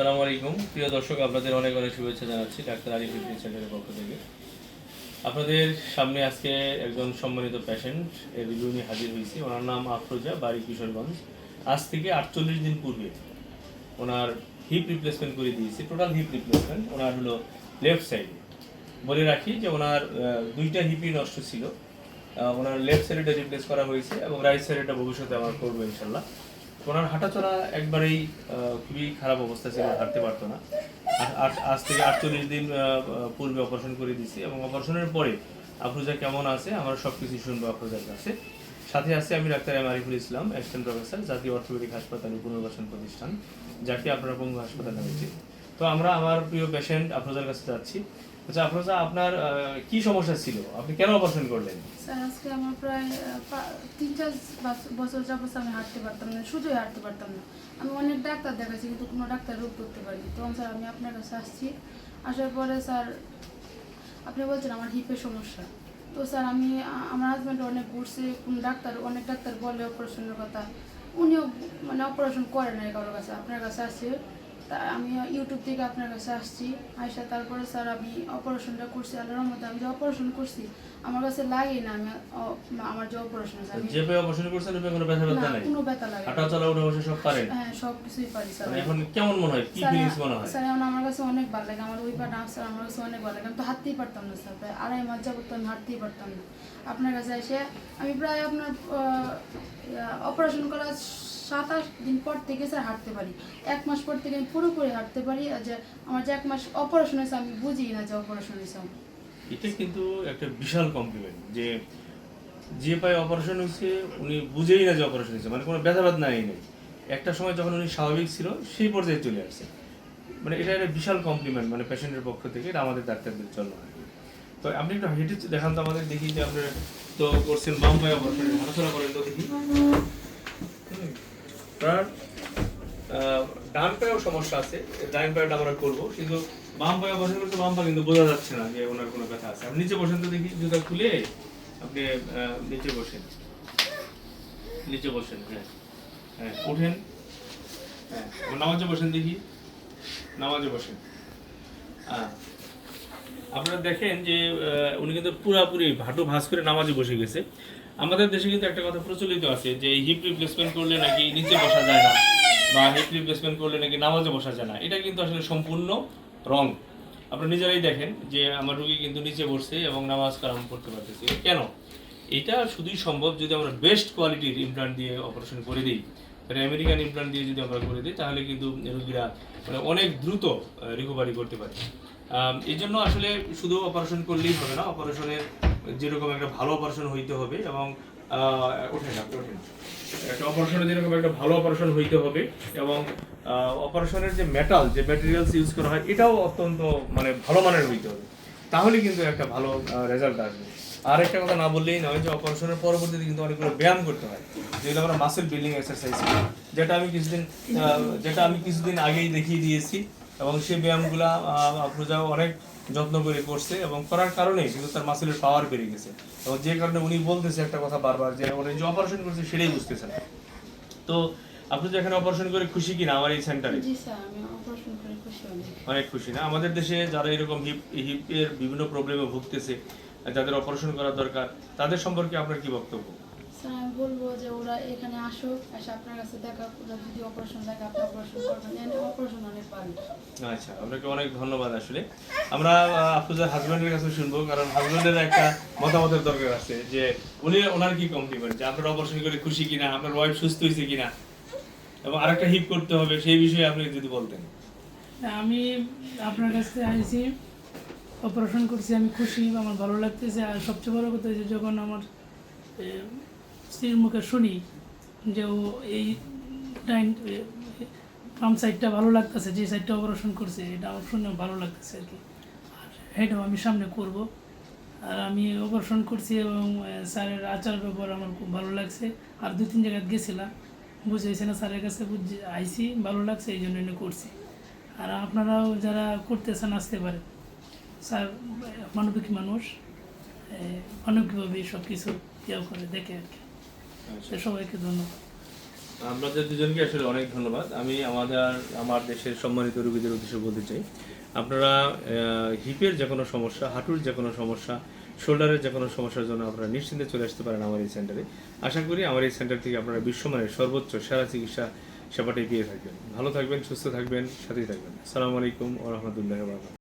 সালাম আলাইকুম। প্রিয় দর্শক, আপনাদের অনেক অনেক শুভেচ্ছা জানাচ্ছি ডাক্তার আলী ফিটনেস সেন্টারের পক্ষ থেকে। আপনাদের সামনে আজকে একজন সম্মানিত পেশেন্ট এর রিভিউ নিয়ে হাজির হয়েছি। ওনার নাম আফরোজা, বাড়ি কিশোরগঞ্জ। আজ থেকে আটচল্লিশ দিন পূর্বে ওনার হিপ রিপ্লেসমেন্ট করে দিয়েছি টোটাল হিপ রিপ্লেসমেন্ট ওনার হলো লেফট সাইডে বলে রাখি যে ওনার দুইটা হিপই নষ্ট ছিল। ওনার লেফট সাইডটা রিপ্লেস করা হয়েছে এবং রাইট সাইডটা ভবিষ্যতে আমার করব ইনশাল্লাহ ওনার হাঁটাচলা একবারেই খুবই খারাপ অবস্থা ছিল, হাঁটতে পারতো না। আজ থেকে আটচল্লিশ দিন পূর্বে অপারেশন করে দিয়েছি এবং অপারেশনের পরে আফরোজা কেমন আছে, আমরা সব কিছু শুনব আফরোজার কাছে। সাথে আছে আমি doctor M Ariful Islam assistant professor জাতীয় অর্থোপেডিক হাসপাতাল পুনর্বাসন প্রতিষ্ঠান, যাকে আপনারা পঙ্গু হাসপাতাল নামে তো আমরা, আমার প্রিয় পেশেন্ট আফরোজার কাছে যাচ্ছি। আচ্ছা আফরোজা আপনার কি সমস্যা ছিল? আপনি কেন অপারেশন করলেন? স্যার, আজকে আমার প্রায় তিন চার বছর যাবত আমি হাঁটতে পারতাম না সোজাই হাঁটতে পারতাম না। আমি অনেক ডাক্তার দেখাচ্ছি কিন্তু কোনো ডাক্তার রোগ করতে পারিনি। তখন স্যার, আমি আপনার কাছে আসছি। আসার পরে স্যার, আপনি বলছেন আমার হিপের সমস্যা। তো স্যার, আমি আমার হাজব্যান্ড অনেক ঘুরছে, কোন ডাক্তার, অনেক ডাক্তার বলে অপারেশনের কথা। উনিও মানে অপারেশন করে না কারোর কাছে। আপনার কাছে আসছে। তা আমি ইউটিউব থেকে আপনার কাছে আসছি। আইসা তারপরে স্যার আমি অপারেশনটা করছি আল্লাহর মধ্যে আমি যে অপারেশন করছি আমার কাছে লাগে না আমি আমার যে অপারেশন আছে যে অপারেশন করছেন ওই কোনো ব্যথা ব্যথা নাই? কোনো ব্যথা লাগে। হাঁটা চলা উঠে বসে সব পারেন? হ্যাঁ সব কিছুই পারি স্যার। মানে এখন কেমন মনে হয়? কি ফিলিংস মনে হয়? স্যার এখন আমার কাছে অনেক ভালো লাগে আমার ওই পা ডান্স স্যার আমার কাছে অনেক ভালো লাগে আমি তো হাঁটতেই পারতাম না স্যার প্রায় আড়াই মাস যাবত আমি হাঁটতেই পারতাম না। আপনার কাছে এসে আমি প্রায় আপনার অপারেশন করার সাত আট দিন পর থেকে স্যার হাঁটতে পারি। এক মাস পর থেকে আমি পুরোপুরি হাঁটতে পারি, আর যে আমার যে এক মাস অপারেশন হয়েছে, আমি বুঝি না যে অপারেশন হয়েছে। এটা কিন্তু একটা বিশাল কমপ্লিমেন্ট যে যে পায়ে অপারেশন হয়েছে, উনি বুঝেই না যে অপারেশন হয়েছে। মানে কোনো ব্যথা ব্যথা নাই নেই একটা সময় যখন উনি স্বাভাবিক ছিল, সেই পর্যায়ে চলে আসছে। মানে এটা একটা বিশাল কমপ্লিমেন্ট মানে পেশেন্টের পক্ষ থেকে, এটা আমাদের ডাক্তারদের জন্য। তো আপনি একটু হেঁটে দেখান তো আমাদের, দেখি যে আপনি তো করছেন বাম পায়ে অপারেশন হাঁটাচলা করেন তো দেখি। আপনার ডান পায়েও সমস্যা আছে ডান আমরা করব, কিন্তু বাম পায়ে অপারেশন করতে বাম পা কিন্তু বোঝা যাচ্ছে না যে ওনার কোনো ব্যথা আছে। আপনি নিচে বসেন তো দেখি, জুতা খুলে আপনি নিচে বসেন। নিচে বসেন হ্যাঁ। হ্যাঁ উঠেন। হ্যাঁ নামাজে বসেন দেখি। নামাজে বসেন। হ্যাঁ আপনারা দেখেন যে উনি কিন্তু পুরাপুরি ভাটু ভাঁজ করে নামাজে বসে গেছে। আমাদের দেশে কিন্তু একটা কথা প্রচলিত আছে যে হিপ রিপ্লেসমেন্ট করলে নাকি নিচে বসা যায় না বা হিপ রিপ্লেসমেন্ট করলে নাকি নামাজে বসা যায় না। এটা কিন্তু আসলে সম্পূর্ণ রং আপনারা নিজেরাই দেখেন যে আমার রুগী কিন্তু নিচে বসছে এবং নামাজ কালাম করতে পারতেছে। কেন? এটা শুধুই সম্ভব যদি আমরা বেস্ট কোয়ালিটির ইমপ্লান্ট দিয়ে অপারেশন করে দিই। তাহলে আমেরিকান ইমপ্লান্ট দিয়ে যদি আমরা করে দিই, তাহলে কিন্তু রোগীরা মানে অনেক দ্রুত রিকভারি করতে পারে। এই জন্য আসলে শুধু অপারেশন করলেই হবে না অপারেশনের যেরকম একটা ভালো অপারেশন হইতে হবে এবং ওঠেন আপনি, ওঠেন। একটা অপারেশনে যেরকম একটা ভালো অপারেশন হইতে হবে এবং অপারেশনের যে মেটাল যে ম্যাটেরিয়ালস ইউজ করা হয়, এটাও অত্যন্ত মানে ভালো মানের হইতে হবে। তাহলে কিন্তু একটা ভালো রেজাল্ট আসবে। আর একটা কথা না বললেই নয় যে অপারেশনের পরবর্তীতে কিন্তু অনেকগুলো ব্যায়াম করতে হয়। যেগুলো আমরা মাসেল বিল্ডিং এক্সারসাইজ যেটা আমি কিছুদিন যেটা আমি কিছুদিন আগেই দেখিয়ে দিয়েছি এবং সেই ব্যায়ামগুলা প্রজা অনেক যত্ন করে করছে এবং করার কারণে কিন্তু তার মাসেলের পাওয়ার বেড়ে গেছে। এবং যে কারণে উনি বলতেছে একটা কথা বারবার যে উনি যে অপারেশন করছে সেটাই বুঝতেছে না। তো আপনি যে এখানে অপারেশন করে খুশি কিনা আমার এই সেন্টারে অনেক খুশি না? আমাদের দেশে যারা এরকম হিপ হিপের বিভিন্ন প্রবলেমে ভুগতেছে যাদের অপারেশন করা দরকার তাদের সম্পর্কে আপনার কি বক্তব্য? আমি বলব যে ওরা এখানে আসুক এসে আপনার কাছে দেখা ওরা যদি অপারেশন থাকে আপনি অপারেশন করবেন অপারেশন অনেক পারেন আচ্ছা আপনাকে অনেক ধন্যবাদ আসলে। আমরা আফরোজার হাজব্যান্ডের কাছে শুনব কারণ হাজব্যান্ডের একটা মতামতের দরকার আছে যে উনি ওনার কি কমপ্লিমেন্ট যে আপনার অপারেশন করে খুশি কিনা আপনার ওয়াইফ সুস্থ হয়েছে কিনা? এবং আরেকটা হিপ করতে হবে সেই বিষয়ে আপনি যদি বলতেন। আমি আপনার কাছে আইছি অপারেশন করছি আমি খুশি আমার ভালো লাগতেছে আর সবচেয়ে বড় কথা যে যখন আমার স্ত্রীর মুখে শুনি যে ও এই ডাইন বাম সাইডটা ভালো লাগতেছে, যে সাইডটা অপারেশন করছে, এটা আমার শুনে ভালো লাগতেছে আর কি। আর এটাও আমি সামনে করব। আর আমি অপারেশন করছি এবং স্যারের আচার ব্যবহার আমার খুব ভালো লাগছে। আর দু তিন জায়গায় গেছিলাম বুঝেছি না, স্যারের কাছে বুঝে আইসি ভালো লাগছে, এই জন্য করছি। আর আপনারাও যারা করতেছেন আসতে পারেন। স্যার মানবিক মানুষ মানবিকভাবে সব কিছু ইয়ে করে, দেখে আর কি। সবাইকে ধন্যবাদ। আপনাদের দুজনকে আসলে অনেক ধন্যবাদ। আমি আমাদের, আমার দেশের সম্মানিত রোগীদের উদ্দেশ্যে বলতে চাই, আপনারা হিপের যে কোনো সমস্যা, হাঁটুর যে কোনো সমস্যা শোল্ডারের যে কোনো সমস্যার জন্য আপনারা নিশ্চিন্তে চলে আসতে পারেন আমার এই সেন্টারে আশা করি আমার এই সেন্টার থেকে আপনারা বিশ্বমানের সর্বোচ্চ সেরা চিকিৎসা সেবাটাই পেয়ে থাকবেন। ভালো থাকবেন, সুস্থ থাকবেন, সাথেই থাকবেন। আসসালামু আলাইকুম ও রহমতুল্লাহ